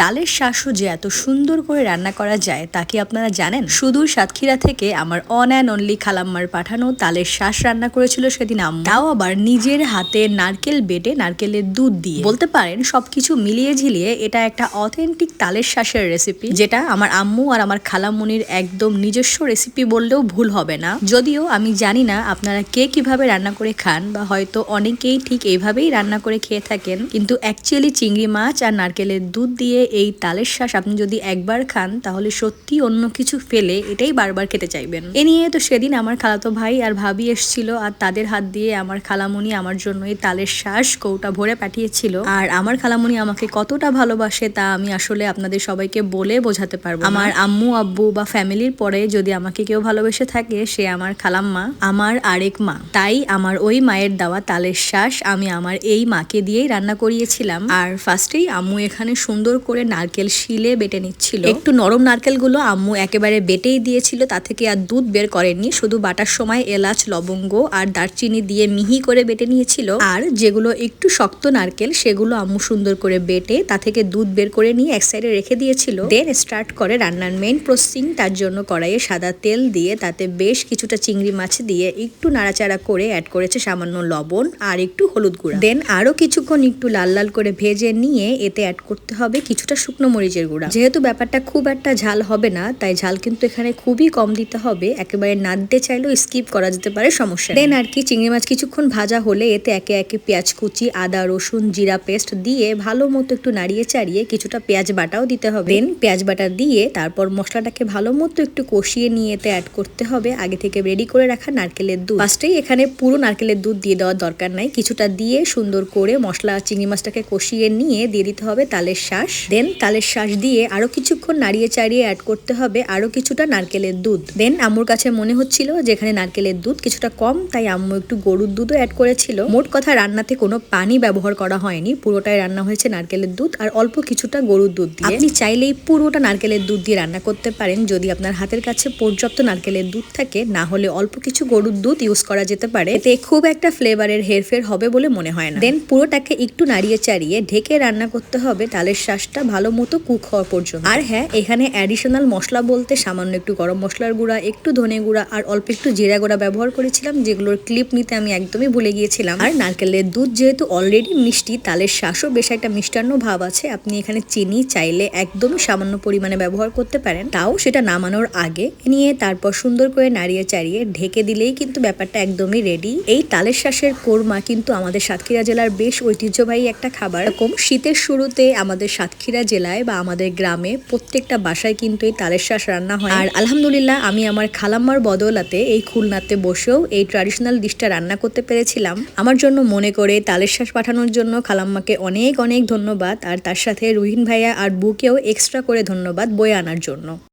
তালের শাঁসও যে এত সুন্দর করে রান্না করা যায়, তা কি আপনারা জানেন? সুদূর সাতক্ষীরা থেকে আমার অন অ্যান্ড অনলি খালাম্মার পাঠানো তালের শাঁস রান্না করেছিল সেদিন আম্মু। তাও আবার নিজের হাতে নারকেল বেটে নারকেলের দুধ দিয়ে। বলতে পারেন সবকিছু মিলিয়ে ঝিলিয়ে এটা একটা অথেন্টিক তালের শাঁসের রেসিপি যেটা আমার আম্মু আর আমার খালামুনির একদম নিজস্ব রেসিপি বললেও ভুল হবে না। যদিও আমি জানি না আপনারা কে কীভাবে রান্না করে খান বা হয়তো অনেকেই ঠিক এইভাবেই রান্না করে খেয়ে থাকেন, কিন্তু অ্যাকচুয়ালি চিংড়ি মাছ আর নারকেলের দুধ দিয়ে এই তালের শ্বাস আপনি যদি একবার খান, তাহলে সত্যি অন্য কিছু ফেলে এটাই বারবার খেতে চাইবেন। এ নিয়ে তো সেদিন আমার খালাতো ভাই আর ভাবি এসছিল আর তাদের হাত দিয়ে আমার খালামুনি আমার জন্য এই তালের শ্বাস কৌটা ভরে পাঠিয়েছিল। আর আমার খালামুনি আমাকে কতটা ভালোবাসে তা আমি আসলে আপনাদের সবাইকে বলে বোঝাতে পারব আমার আম্মু, আব্বু বা ফ্যামিলির পরে যদি আমাকে কেউ ভালোবেসে থাকে, সে আমার খালাম্মা, আমার আরেক মা। তাই আমার ওই মায়ের দেওয়া তালের শ্বাস আমি আমার এই মাকে দিয়েই রান্না করিয়েছিলাম। আর ফার্স্টেই আম্মু এখানে সুন্দর করে নারকেল শিলে বেটে নিচ্ছিল। একটু নরম নারকেলগুলো আম্মু একেবারে বেটেই দিয়েছিল, তা থেকে আর দুধ বের করেনি শুধু বাটার সময় এলাচ, লবঙ্গ আর দারচিনি দিয়ে মিহি করে বেটে নিয়েছিল। আর যেগুলো একটু শক্ত নারকেল, সেগুলো আম্মু সুন্দর করে বেটে তা থেকে দুধ বের করে নিয়ে এক সাইডে রেখে দিয়েছিল। দেন স্টার্ট করে রান্নার মেইন প্রসেসিং তার জন্য কড়াইয়ে সাদা তেল দিয়ে তাতে বেশ কিছুটা চিংড়ি মাছ দিয়ে একটু নাড়াচাড়া করে অ্যাড করেছে সামান্য লবণ আর একটু হলুদ গুঁড়া। দেন আরও কিছুক্ষণ একটু লাল লাল করে ভেজে নিয়ে এতে অ্যাড করতে হবে কিছুটা শুকনো মরিচের গুঁড়া। যেহেতু ব্যাপারটা খুব একটা ঝাল হবে না, তাই ঝাল কিন্তু এখানে খুবই কম দিতে হবে। একেবারে না চাইলেও স্কিপ করা যেতে পারে, সমস্যা দেন আর কি, চিংড়ি মাছ কিছুক্ষণ ভাজা হলে এতে একে একে পেঁয়াজ কুচি, আদা, রসুন, জিরা পেস্ট দিয়ে ভালো মতো একটু নাড়িয়ে চাড়িয়ে কিছুটা পেঁয়াজ বাটাও দিতে হবে। দেন পেঁয়াজ বাটা দিয়ে তারপর মশলাটাকে ভালো মতো একটু কষিয়ে নিয়ে এতে অ্যাড করতে হবে। আগে থেকে রেডি করে রাখা নারকেলের দুধ। ফার্স্টেই এখানে পুরো নারকেলের দুধ দিয়ে দেওয়ার দরকার নাই। কিছুটা দিয়ে সুন্দর করে মশলা, চিংড়ি মাছটাকে কষিয়ে নিয়ে দিয়ে দিতে হবে তালের শ্বাস দেন তালের শ্বাস দিয়ে আরও কিছুক্ষণ নাড়িয়ে চাড়িয়ে অ্যাড করতে হবে আরও কিছুটা নারকেলের দুধ। দেন আম্মুর কাছে মনে হচ্ছিল যেখানে নারকেলের দুধ কিছুটা কম, তাই আম্মু একটু গরুর দুধও অ্যাড করেছিল। মোট কথা রান্নাতে কোনো পানি ব্যবহার করা হয়নি, পুরোটাই রান্না হয়েছে নারকেলের দুধ আর অল্প কিছুটা গরুর দুধ দিয়ে। আপনি চাইলেই পুরোটা নারকেলের দুধ দিয়ে রান্না করতে পারেন যদি আপনার হাতের কাছে পর্যাপ্ত নারকেলের দুধ থাকে, না হলে অল্প কিছু গরুর দুধ ইউজ করা যেতে পারে। এতে খুব একটা ফ্লেভারের হেরফের হবে বলে মনে হয় না। দেন পুরোটাকে একটু নাড়িয়ে চাড়িয়ে ঢেকে রান্না করতে হবে, তালের শ্বাসটা ভালো মতো কুক হওয়া পর্যন্ত। আর হ্যাঁ এখানে অ্যাডিশনাল মশলা বলতে সামান্য একটু গরম মশলার গুঁড়া, একটু ধনে গুঁড়া আর অল্প একটু জিরা গুঁড়া ব্যবহার করেছিলাম, যেগুলোর ক্লিপ নিতে আমি একদমই ভুলে গিয়েছিলাম। আর নারকেলের দুধ যেহেতু অলরেডি মিষ্টি, তালের শ্বাসও বেশ একটা মিষ্টান্ন ভাব আছে। আপনি এখানে চিনি চাইলে একদমই সামান্য পরিমাণে ব্যবহার করতে পারেন। তাও সেটা নামানোর আগে নিয়ে তারপর সুন্দর করে নাড়িয়ে চাড়িয়ে ঢেকে দিলেই কিন্তু ব্যাপারটা একদমই রেডি এই তালের শ্বাসের কোরমা কিন্তু আমাদের সাতক্ষীরা জেলার বেশ ঐতিহ্যবাহী একটা খাবার। এরকম শীতের শুরুতে আমাদের সাতক্ষীরা জেলায় বা আমাদের গ্রামে প্রত্যেকটা বাসায় কিন্তু এই তালের শ্বাস রান্না হয়। আর আলহামদুলিল্লাহ, আমি আমার খালাম্মার বদলাতে এই খুলনাতে বসেও এই ট্র্যাডিশনাল ডিশটা রান্না করতে পেরেছিলাম। আমার জন্য মনে করে তালের শ্বাস পাঠানোর জন্য খালাম্মাকে অনেক অনেক ধন্যবাদ। আর তার সাথে রুহিন ভাইয়া আর বুকেও এক্সট্রা করে ধন্যবাদ বয়ে আনার জন্য।